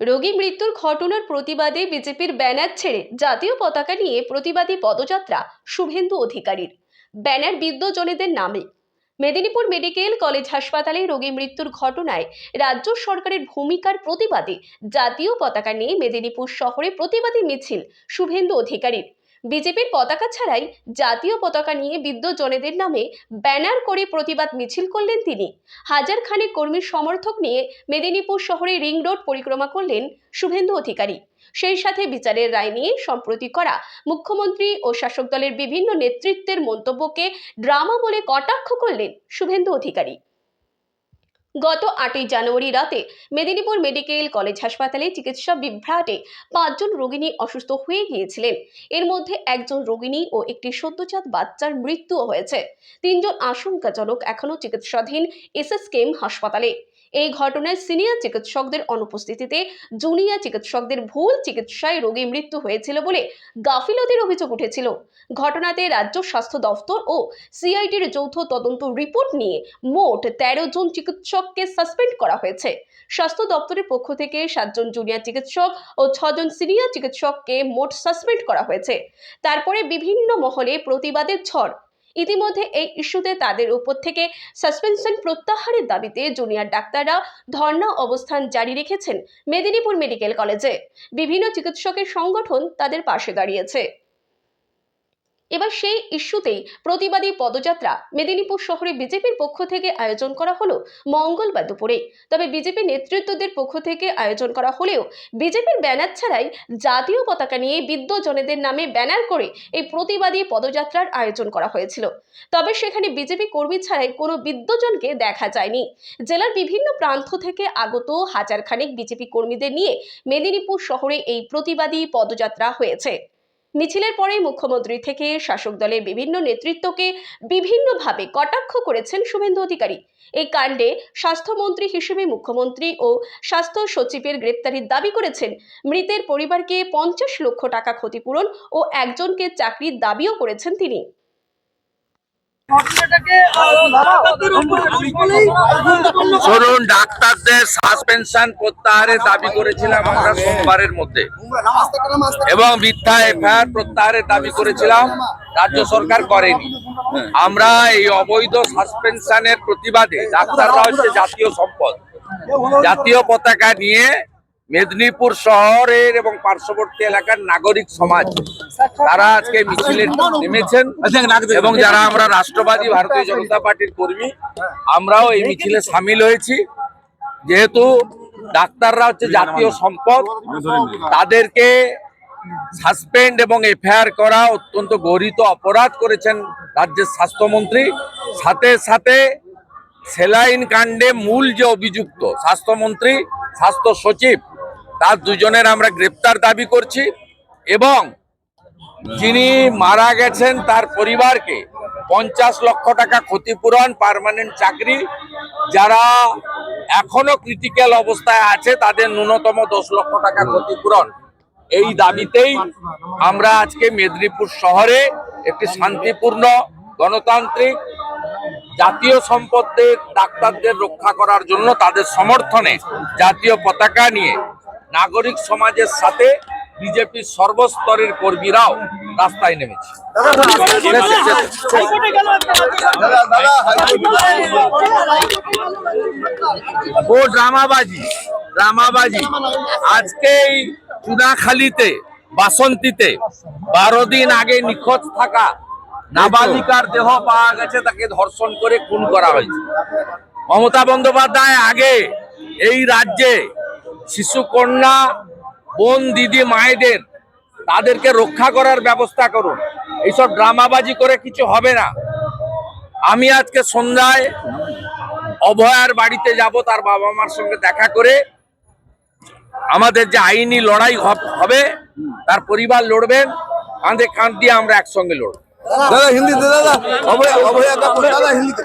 রোগী মৃত্যুর ঘটনার প্রতিবাদে বিজেপির ব্যানার ছেড়ে জাতীয় পতাকা নিয়ে প্রতিবাদী পদযাত্রা শুভেন্দু অধিকারীর। ব্যানার বিদ্যজনেদের নামে। মেদিনীপুর মেডিকেল কলেজ হাসপাতালে রোগী মৃত্যুর ঘটনায় রাজ্য সরকারের ভূমিকার প্রতিবাদে জাতীয় পতাকা নিয়ে মেদিনীপুর শহরে প্রতিবাদী মিছিল শুভেন্দু অধিকারীর। বিজেপির পতাকা ছাড়াই জাতীয় পতাকা নিয়ে বিদ্যজনেদের নামে ব্যানার করে প্রতিবাদ মিছিল করলেন তিনি। হাজার খানেক কর্মীর সমর্থক নিয়ে মেদিনীপুর শহরে রিং রোড পরিক্রমা করলেন শুভেন্দু অধিকারী। সেই সাথে বিচারের রায় নিয়ে সম্প্রতি করা মুখ্যমন্ত্রী ও শাসক দলের বিভিন্ন নেতৃত্বের মন্তব্যকে ড্রামা বলে কটাক্ষ করলেন শুভেন্দু অধিকারী। গত আটই জানুয়ারি রাতে মেদিনীপুর মেডিকেল কলেজ হাসপাতালে চিকিৎসা বিভ্রাটে পাঁচজন রোগিনী অসুস্থ হয়ে গিয়েছিলেন। এর মধ্যে একজন রোগিনী ও একটি সদ্যজাত বাচ্চার মৃত্যুও হয়েছে। তিনজন আশঙ্কাজনক এখনও চিকিৎসাধীন এসএসকেএম হাসপাতালে। এই ঘটনায় সিনিয়র চিকিৎসকদের অনুপস্থিতিতে জুনিয়র চিকিৎসকদের ভুল চিকিৎসায় রোগী মৃত্যু হয়েছিল বলে গাফিলতির অভিযোগ উঠেছিল। ঘটনাতে রাজ্য স্বাস্থ্য দফতর ও সিআইটির যৌথ তদন্ত রিপোর্ট নিয়ে মোট তেরো জন চিকিৎসককে সাসপেন্ড করা হয়েছে। স্বাস্থ্য দপ্তরের পক্ষ থেকে সাতজন জুনিয়র চিকিৎসক ও ছজন সিনিয়র চিকিৎসককে মোট সাসপেন্ড করা হয়েছে। তারপরে বিভিন্ন মহলে প্রতিবাদের ঝড় ইতিমধ্যে এই ইস্যুতে তাদের উপর থেকে সাসপেনশন প্রত্যাহারের দাবিতে জুনিয়র ডাক্তাররা ধর্ণা অবস্থান জারি রেখেছেন মেদিনীপুর মেডিকেল কলেজে। বিভিন্ন চিকিৎসকের সংগঠন তাদের পাশে দাঁড়িয়েছে। এবার সেই ইস্যুতেই প্রতিবাদী পদযাত্রা মেদিনীপুর শহরে বিজেপির পক্ষ থেকে আয়োজন করা হলো মঙ্গলবার দুপুরে। তবে বিজেপি নেতৃত্বদের পক্ষ থেকে আয়োজন করা হলেও বিজেপির ব্যানার ছাড়াই জাতীয় পতাকা নিয়ে বিদ্যজনেদের নামে ব্যানার করে এই প্রতিবাদী পদযাত্রার আয়োজন করা হয়েছিল। তবে সেখানে বিজেপি কর্মী ছাড়াই কোনো বিদ্যজনকে দেখা যায়নি। জেলার বিভিন্ন প্রান্ত থেকে আগত হাজারখানেক বিজেপি কর্মীদের নিয়ে মেদিনীপুর শহরে এই প্রতিবাদী পদযাত্রা হয়েছে। মিছিলের পরেই মুখ্যমন্ত্রী থেকে শাসক দলের বিভিন্ন নেতৃত্বকে বিভিন্নভাবে কটাক্ষ করেছেন শুভেন্দু অধিকারী। এই কাণ্ডে স্বাস্থ্যমন্ত্রী হিসেবে মুখ্যমন্ত্রী ও স্বাস্থ্য সচিবের গ্রেপ্তারির দাবি করেছেন। মৃতের পরিবারকে পঞ্চাশ লক্ষ টাকা ক্ষতিপূরণ ও একজনকে চাকরির দাবিও করেছেন তিনি। ধরুন ডাক্তারদের সাসপেনশন প্রত্যাহারের দাবি করেছিলাম আমরা সোমবারের মধ্যে। এবং মিথ্যা এফআইআর প্রত্যাহারের দাবি করেছিলাম, রাজ্য সরকার করেনি। আমরা এই অবৈধ সাসপেনশনের প্রতিবাদে ডাক্তাররা হচ্ছে জাতীয় সম্পদ। জাতীয় পতাকা নিয়ে মেদিনীপুর শহরের এবং পার্শ্ববর্তী এলাকার নাগরিক সমাজ, তারা আজকে মিছিলে নেমেছেন এবং যারা আমরা রাষ্ট্রবাদী ভারতীয় জনতা পার্টির কর্মী, আমরাও এই মিছিলে সামিল হয়েছি। যেহেতু ডাক্তাররা হচ্ছে জাতীয় সম্পদ, তাদেরকে সাসপেন্ড এবং এফআইআর করা অত্যন্ত গরিত অপরাধ করেছেন রাজ্যের স্বাস্থ্যমন্ত্রী। সাথে সাথে সেলাইন কাণ্ডে মূল যে অভিযুক্ত স্বাস্থ্যমন্ত্রী, স্বাস্থ্য সচিব তার দুজনের আমরা গ্রেপ্তার দাবি করছি এবং যিনি মারা গেছেন তার পরিবারকে পঞ্চাশ লক্ষ টাকা ক্ষতিপূরণ পার্মানেন্ট চাকরি, যারা এখনও ক্রিটিক্যাল অবস্থায় আছে, তাদের ন্যূনতম দশ লক্ষ টাকা ক্ষতিপূরণ। এই দাবিতেই আমরা আজকে মেদিনীপুর শহরে একটি শান্তিপূর্ণ গণতান্ত্রিক জাতীয় সম্পদের ডাক্তারদের রক্ষা করার জন্য তাদের সমর্থনে জাতীয় পতাকা নিয়ে নাগরিক সমাজের সাথে বিজেপির সর্বস্তরের কর্মীরাও রাস্তায় নেমেছে। ও ড্রামাবাজি ড্রামাবাজি আজকে এই চুনাখালীতে বাসন্তীতে বারো দিন আগে নিখোঁজ থাকা নাবালিকার দেহ পাওয়া গেছে তাকে ধর্ষণ করে খুন করা হয়েছে। মমতা বন্দ্যোপাধ্যায় আগে এই রাজ্যে শিশুকন্যা, বোন, দিদি, মায়েদের তাদেরকে রক্ষা করার ব্যবস্থা করুন। এইসব ড্রামাবাজি করে কিছু হবে না। আমি আজকে সন্ধ্যায় অভয়ার বাড়িতে যাব, তার বাবা মার সঙ্গে দেখা করে আমাদের যে আইনি লড়াই হবে তার পরিবার লড়বেন, কাঁধে কাঁধ দিয়ে আমরা একসঙ্গে লড়ব। দাদা, হিন্দিতে, দাদা। অভয়া দাদা, হিন্দিতে।